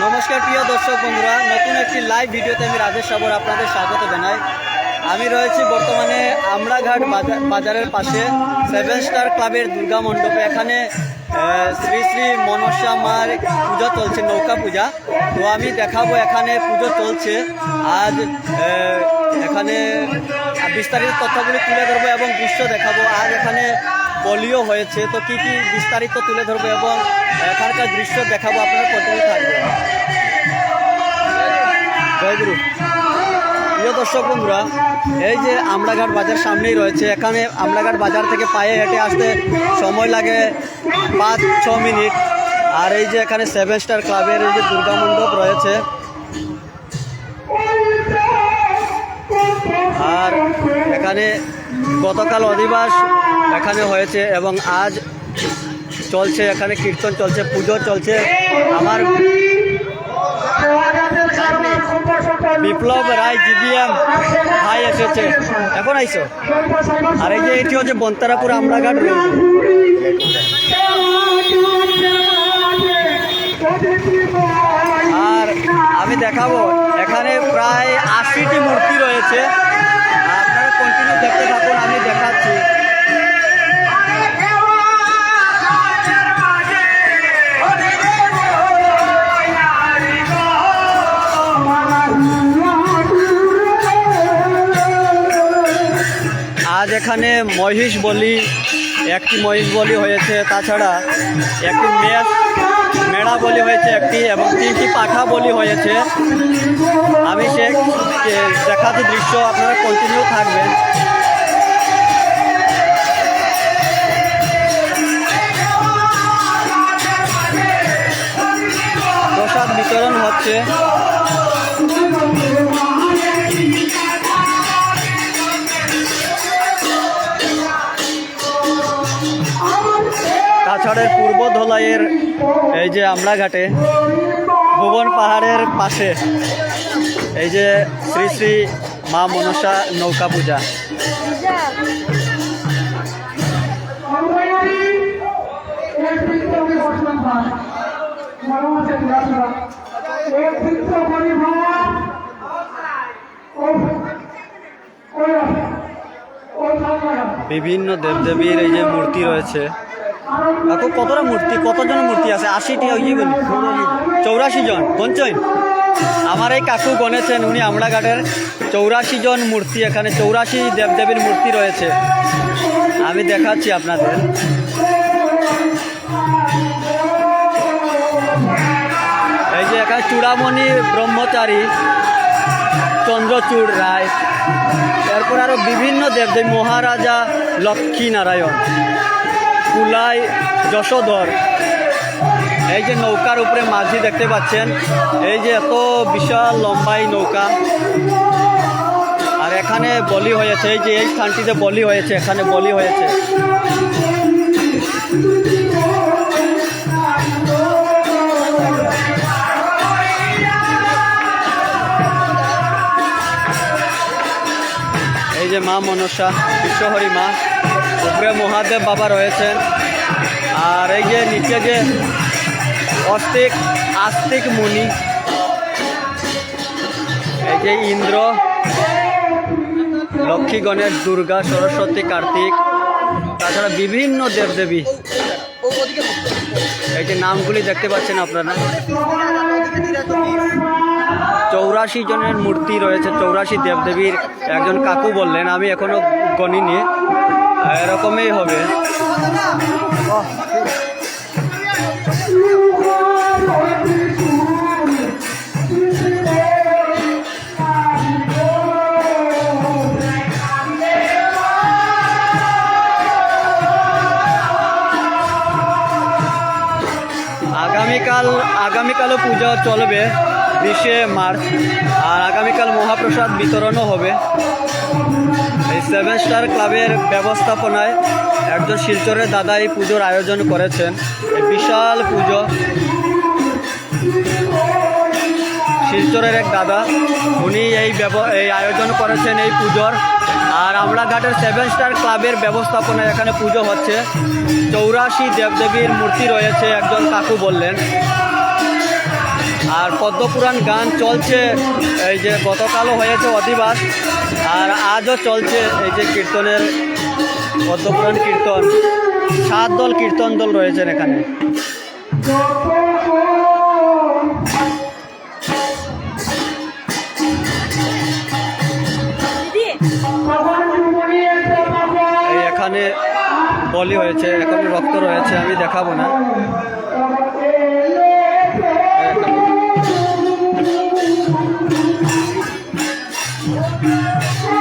নমস্কার, প্রিয় দর্শক বন্ধুরা, নতুন একটি লাইভ ভিডিওতে আমি রাজেশ সাগর আপনাদের স্বাগত জানাই। আমি রয়েছি বর্তমানে আমরাঘাট বাজার- বাজারের পাশে সেভেন স্টার ক্লাবের দুর্গা মণ্ডপে। এখানে শ্রী শ্রী মনসা মার পুজো চলছে, নৌকা পূজা। তো আমি দেখাবো এখানে পুজো চলছে। আজ এখানে বিস্তারিত তথ্যগুলি তুলে ধরবো এবং দৃশ্য দেখাবো। আজ এখানে বলিও হয়েছে। তো কি কি বিস্তারিত তুলে ধরবো এবং এখানকার দৃশ্য দেখাবো? আপনারা কন্টিনিউ থাকবে জয় গুরু। প্রিয় দর্শক বন্ধুরা, এই যে আমলাঘাট বাজার সামনেই রয়েছে। এখানে আমলাঘাট বাজার থেকে পায়ে হেঁটে আসতে সময় লাগে পাঁচ, ছ মিনিট। আর এই যে এখানে সেভেন স্টার ক্লাবের এই যে দুর্গা মণ্ডপ রয়েছে। আর এখানে গতকাল অধিবাস এখানে হয়েছে এবং আজ চলছে, এখানে কীর্তন চলছে, পুজো চলছে। আমার বিপ্লব রায়, জিবিএম ভাই এসেছে। এখন আইসো। আর এই যে এটি হচ্ছে বন্তারাপুর আমরাঘাট আর আমি দেখাবো, এখানে প্রায় আশিটি মূর্তি রয়েছে। আপনারা কন্টিনিউ দেখতে থাকুন, আমি দেখাচ্ছি। এখানে মহিষ বলি, একটি মহিষ বলি হয়েছে। তাছাড়া একটি মেষ, মেড়া বলি হয়েছে একটি এবং তিনটি পাঠা বলি হয়েছে। আমি সে দেখাতে দৃশ্য আপনারা কন্টিনিউ থাকবেন। প্রসাদ বিতরণ হচ্ছে। তাছাড়া পূর্ব ধলাইয়ের এই যে আমরাঘাটে ভুবন পাহাড়ের পাশে, এই যে শ্রী শ্রী মা মনসা নৌকা পূজা। বিভিন্ন দেবদেবীর এই যে মূর্তি রয়েছে। কাকু কতটা মূর্তি? কতজন মূর্তি আছে? আশিটি ইয়ে বলি। চৌরাশি জন। গঞ্চন আমার এই কাকু গনেছেন উনি আমড়াঘাটের। চৌরাশি জন মূর্তি এখানে, চৌরাশি দেবদেবীর মূর্তি রয়েছে। আমি দেখাচ্ছি আপনাদের। এই যে এখানে চূড়ামণি ব্রহ্মচারী, চন্দ্রচূড় রায়। এরপর আরও বিভিন্ন দেবদেবী, মহারাজা লক্ষ্মী নারায়ণ। কুলাই যশোধর। এই যে নৌকার উপরে মাঝি দেখতে পাচ্ছেন, এই যে এত বিশাল লম্বাই নৌকা। আর এখানে বলি হয়েছে, এই যে এই স্থানটিতে বলি হয়েছে, এখানে বলি হয়েছে। এই যে মা মনসা, বিশ্বহরি মা। উপরে মহাদেব বাবা রয়েছেন। আর এই যে নিচে যে অস্তিক, আস্তিক মুনি, এই যে ইন্দ্র, লক্ষ্মী গণেশ, দুর্গা, সরস্বতী, কার্তিক, তাছাড়া বিভিন্ন দেবদেবী। এই যে নামগুলি দেখতে পাচ্ছেন আপনারা। চৌরাশি জনের মূর্তি রয়েছে, চৌরাশি দেবদেবীর একজন কাকু বললেন, আমি এখনও গণিনি। এরকমই হবে। আগামীকাল আগামীকালও পূজা চলবে বিশে মার্চ। আর আগামীকাল মহাপ্রসাদ বিতরণও হবে। এই সেভেন স্টার ক্লাবের ব্যবস্থাপনায় একজন শিলচরের দাদা এই পুজোর আয়োজন করেছেন। বিশাল পুজো। শিলচরের এক দাদা, উনি এই এই আয়োজন করেছেন এই পুজোর। আর আমরাঘাটের সেভেন স্টার ক্লাবের ব্যবস্থাপনায় এখানে পুজো হচ্ছে। চৌরাশি দেবদেবীর মূর্তি রয়েছে, একজন কাকু বললেন। আর পদ্মপুরাণ গান চলছে। এই যে গতকালও হয়েছে অধিবাস। আর আজও চলছে এই যে কীর্তনের পদ্মপুরাণ কীর্তন। সাত দল কীর্তন দল রয়েছেন এখানে। এখানে বলি হয়েছে, এখনও রক্ত রয়েছে, আমি দেখাবো না। subscribe cho